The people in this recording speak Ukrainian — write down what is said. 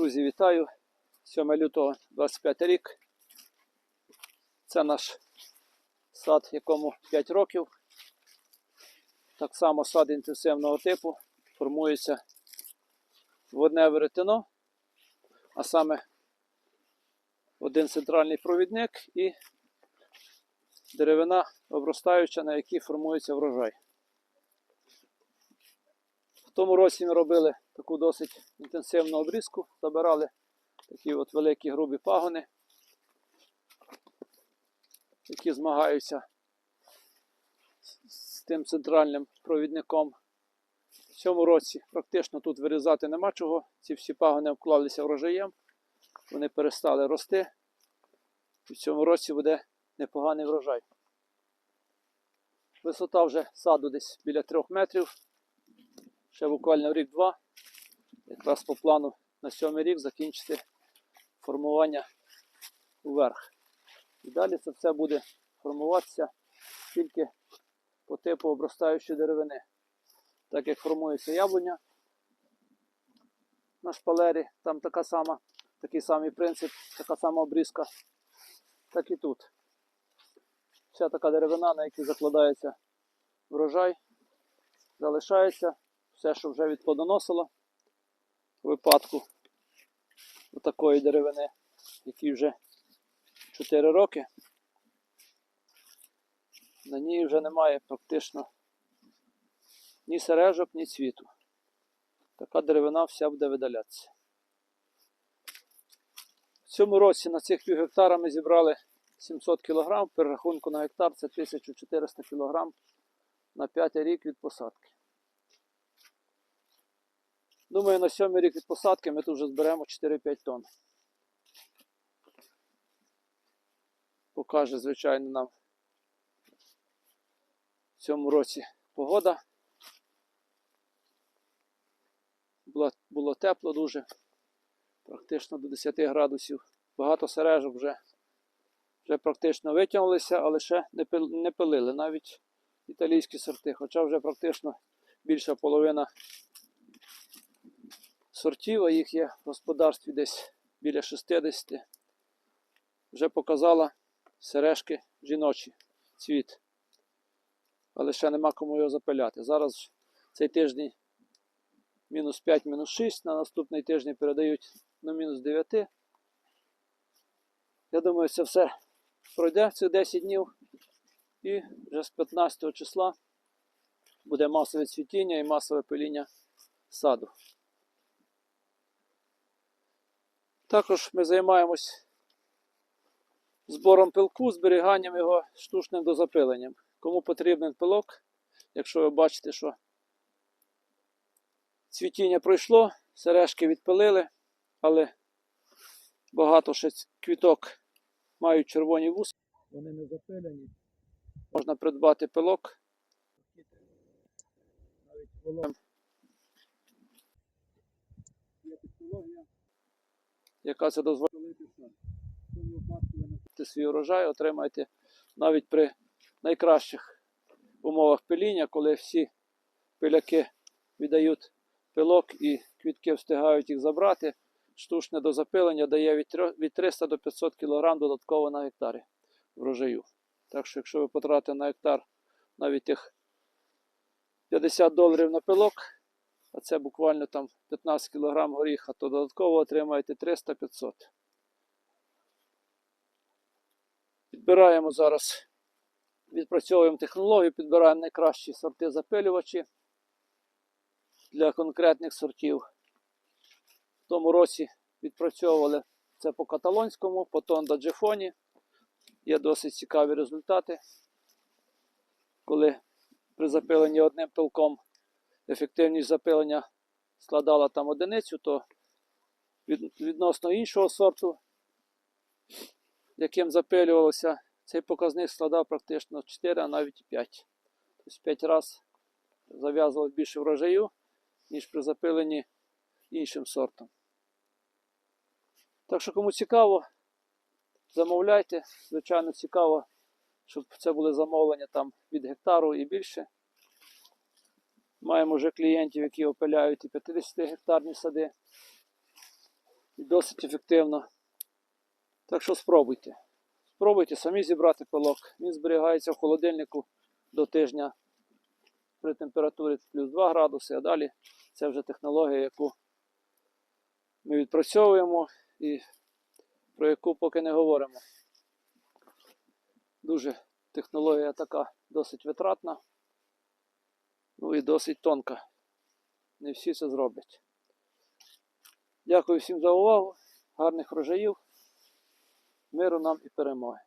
Друзі, вітаю! 7 лютого 25 рік. Це наш сад, якому 5 років. Так само сад інтенсивного типу. Формується водне веретено, а саме один центральний провідник і деревина обростаюча, на якій формується врожай. В тому році ми робили таку досить інтенсивну обрізку, забирали такі от великі грубі пагони, які змагаються з- тим центральним провідником. В цьому році практично тут вирізати нема чого. Ці всі пагони обклалися врожаєм, вони перестали рости. І в цьому році буде непоганий врожай. Висота вже саду десь біля 3 метрів. Ще буквально рік-два. Якраз по плану на сьомий рік закінчити формування вверх. І далі це все буде формуватися тільки по типу обростаючої деревини. Так як формується яблуня на шпалері, там така сама, такий самий принцип, така сама обрізка, так і тут. Вся така деревина, на якій закладається врожай, залишається все, що вже відплодоносило випадку такої деревини, якій вже 4 роки. На ній вже немає практично ні сережок, ні цвіту. Така деревина вся буде видалятися. В цьому році на цих пів гектара ми зібрали 700 кг, перерахунку на гектар це 1400 кг на 5 рік від посадки. Думаю, на сьомий рік від посадки ми тут вже зберемо 4-5 тонн. Покаже, звичайно, нам в цьому році погода. Було, було тепло дуже, практично до 10 градусів. Багато сережок вже, вже практично витягнулися, але ще не, пил, не пилили навіть італійські сорти, хоча вже практично більша половина сортів, а їх є в господарстві десь біля 60. Вже показала сережки жіночі цвіт. Але ще нема кому його запиляти. Зараз цей тиждень мінус 5, мінус 6, на наступний тиждень передають на мінус 9. Я думаю, це все пройде ці 10 днів. І вже з 15 числа буде масове цвітіння і масове пиління саду. Також ми займаємось збором пилку, зберіганням його штучним дозапиленням. Кому потрібен пилок, якщо ви бачите, що цвітіння пройшло, сережки відпилили, але багато ще квіток мають червоні вуси. Вони не запилені. Можна придбати пилок. Навіть волом. Є технологія яка це цьому випадку свій урожай, отримаєте навіть при найкращих умовах пиління, коли всі пиляки віддають пилок і квітки встигають їх забрати. Штучне дозапилення дає від від 300 до 500 кг додатково на гектарі врожаю. Так що, якщо ви потратите на гектар навіть тих 50 доларів на пилок, а це буквально там 15 кг горіха, то додатково отримаєте 300-500. Підбираємо зараз, відпрацьовуємо технологію, підбираємо найкращі сорти запилювачі для конкретних сортів. В тому році відпрацьовували це по каталонському, по Тонда Джефоні. Є досить цікаві результати, коли при запиленні одним пилком ефективність запилення складала там одиницю, то від, відносно іншого сорту, яким запилювалося, цей показник складав практично 4, а навіть 5. Тобто 5 разів зав'язував більше врожаю, ніж при запиленні іншим сортом. Так що, кому цікаво, замовляйте. Звичайно, цікаво, щоб це були замовлення там від гектару і більше. Маємо вже клієнтів, які опиляють і 50 гектарні сади. і досить ефективно. Так що спробуйте. Спробуйте самі зібрати пилок. Він зберігається в холодильнику до тижня при температурі плюс 2 градуси, а далі це вже технологія, яку ми відпрацьовуємо і про яку поки не говоримо. Дуже технологія така досить витратна, ну і досить тонка. Не всі це зроблять. Дякую всім за увагу, гарних врожаїв, миру нам і перемоги.